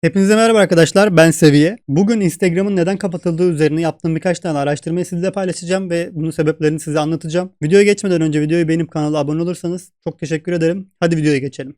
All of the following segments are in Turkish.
Hepinize merhaba arkadaşlar ben Seviye. Bugün Instagram'ın neden kapatıldığı üzerine yaptığım birkaç tane araştırmayı sizle paylaşacağım ve bunun sebeplerini size anlatacağım. Videoya geçmeden önce videoyu beğenip kanala abone olursanız çok teşekkür ederim. Hadi videoya geçelim.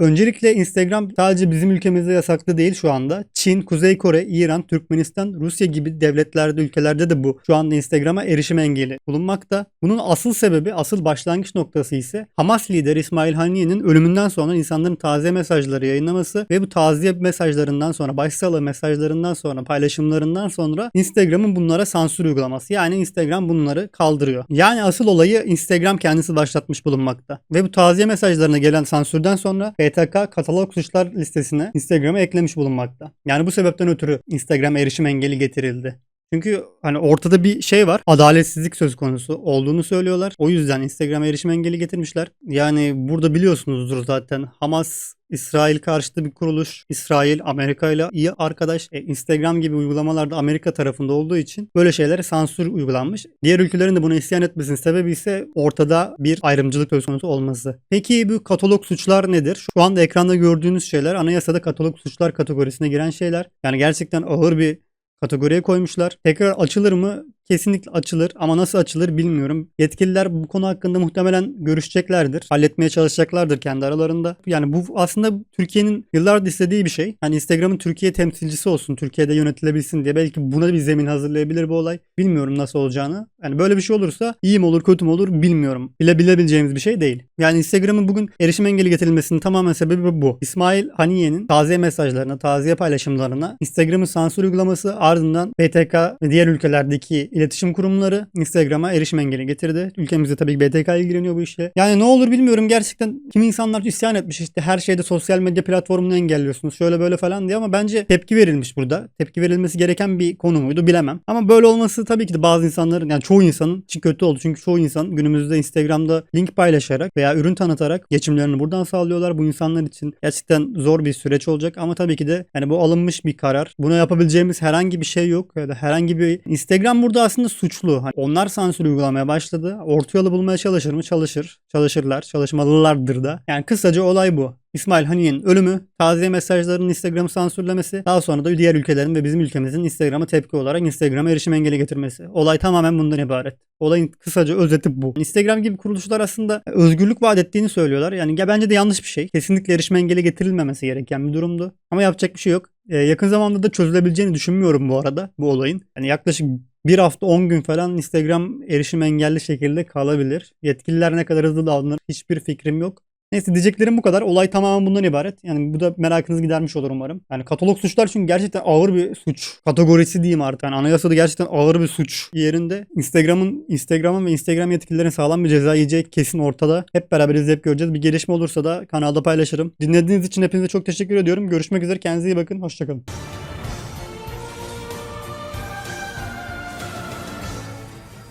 Öncelikle Instagram sadece bizim ülkemizde yasaklı değil şu anda. Çin, Kuzey Kore, İran, Türkmenistan, Rusya gibi devletlerde, ülkelerde de bu şu anda Instagram'a erişim engeli bulunmakta. Bunun asıl sebebi, asıl başlangıç noktası ise Hamas lideri İsmail Haniye'nin ölümünden sonra insanların taziye mesajları yayınlaması ve bu taziye mesajlarından sonra, başsağlığı mesajlarından sonra, paylaşımlarından sonra Instagram'ın bunlara sansür uygulaması. Yani Instagram bunları kaldırıyor. Yani asıl olayı Instagram kendisi başlatmış bulunmakta. Ve bu taziye mesajlarına gelen sansürden sonra BTK katalog suçlar listesine Instagram'a eklemiş bulunmakta. Yani bu sebepten ötürü Instagram erişim engeli getirildi. Çünkü hani ortada bir şey var. Adaletsizlik söz konusu olduğunu söylüyorlar. O yüzden Instagram'a erişim engeli getirmişler. Yani burada biliyorsunuzdur zaten Hamas İsrail karşıtı bir kuruluş. İsrail Amerika ile iyi arkadaş. E, Instagram gibi uygulamalarda Amerika tarafında olduğu için böyle şeylere sansür uygulanmış. Diğer ülkelerin de buna isyan etmesinin sebebi ise ortada bir ayrımcılık söz konusu olması. Peki bu katalog suçlar nedir? Şu anda ekranda gördüğünüz şeyler anayasada katalog suçlar kategorisine giren şeyler. Yani gerçekten ağır bir kategoriye koymuşlar. Tekrar açılır mı? Kesinlikle açılır ama nasıl açılır bilmiyorum. Yetkililer bu konu hakkında muhtemelen görüşeceklerdir. Halletmeye çalışacaklardır kendi aralarında. Yani bu aslında Türkiye'nin yıllardır istediği bir şey. Hani Instagram'ın Türkiye temsilcisi olsun, Türkiye'de yönetilebilsin diye. Belki buna bir zemin hazırlayabilir bu olay. Bilmiyorum nasıl olacağını. Yani böyle bir şey olursa iyi mi olur kötü mü olur bilmiyorum. Bile bilebileceğimiz bir şey değil. Yani Instagram'ın bugün erişim engeli getirilmesinin tamamen sebebi bu. İsmail Haniye'nin taziye mesajlarına, taziye paylaşımlarına Instagram'ın sansür uygulaması ardından BTK ve diğer ülkelerdeki iletişim kurumları Instagram'a erişim engeli getirdi. Ülkemizde tabii ki BTK ilgileniyor bu işle. Yani ne olur bilmiyorum gerçekten kimi insanlar isyan etmiş işte her şeyde sosyal medya platformunu engelliyorsunuz şöyle böyle falan diye ama bence tepki verilmiş burada. Tepki verilmesi gereken bir konu muydu bilemem. Ama böyle olması tabii ki de bazı insanların yani çoğu insanın için kötü oldu. Çünkü çoğu insan günümüzde Instagram'da link paylaşarak veya ürün tanıtarak geçimlerini buradan sağlıyorlar. Bu insanlar için gerçekten zor bir süreç olacak ama tabii ki de yani bu alınmış bir karar. Buna yapabileceğimiz herhangi bir şey yok ya da herhangi bir Instagram burada aslında suçlu. Hani onlar sansür uygulamaya başladı. Orta yolu bulmaya çalışır mı? Çalışır. Çalışırlar. Çalışmalılardır da. Yani kısaca olay bu. İsmail Haniye'nin ölümü, taziye mesajlarının Instagram'ı sansürlemesi, daha sonra da diğer ülkelerin ve bizim ülkemizin Instagram'a tepki olarak Instagram'a erişim engeli getirmesi. Olay tamamen bundan ibaret. Olayın kısaca özeti bu. Instagram gibi kuruluşlar aslında özgürlük vaat ettiğini söylüyorlar. Yani ya bence de yanlış bir şey. Kesinlikle erişim engeli getirilmemesi gereken bir durumdu. Ama yapacak bir şey yok. Ee, yakın zamanda da çözülebileceğini düşünmüyorum bu arada bu olayın. Yani yaklaşık bir hafta 10 gün falan Instagram erişim engelli şekilde kalabilir. Yetkililer ne kadar hızlı davranır hiçbir fikrim yok. Neyse diyeceklerim bu kadar. Olay tamamen bundan ibaret. Yani bu da merakınızı gidermiş olur umarım. Yani katalog suçlar çünkü gerçekten ağır bir suç kategorisi diyeyim artık. Yani anayasada gerçekten ağır bir suç yerinde. Instagram'ın Instagram'ın ve Instagram yetkililerin sağlam bir ceza yiyeceği kesin ortada. Hep beraber izleyip göreceğiz. Bir gelişme olursa da kanalda paylaşırım. Dinlediğiniz için hepinize çok teşekkür ediyorum. Görüşmek üzere. Kendinize iyi bakın. Hoşçakalın.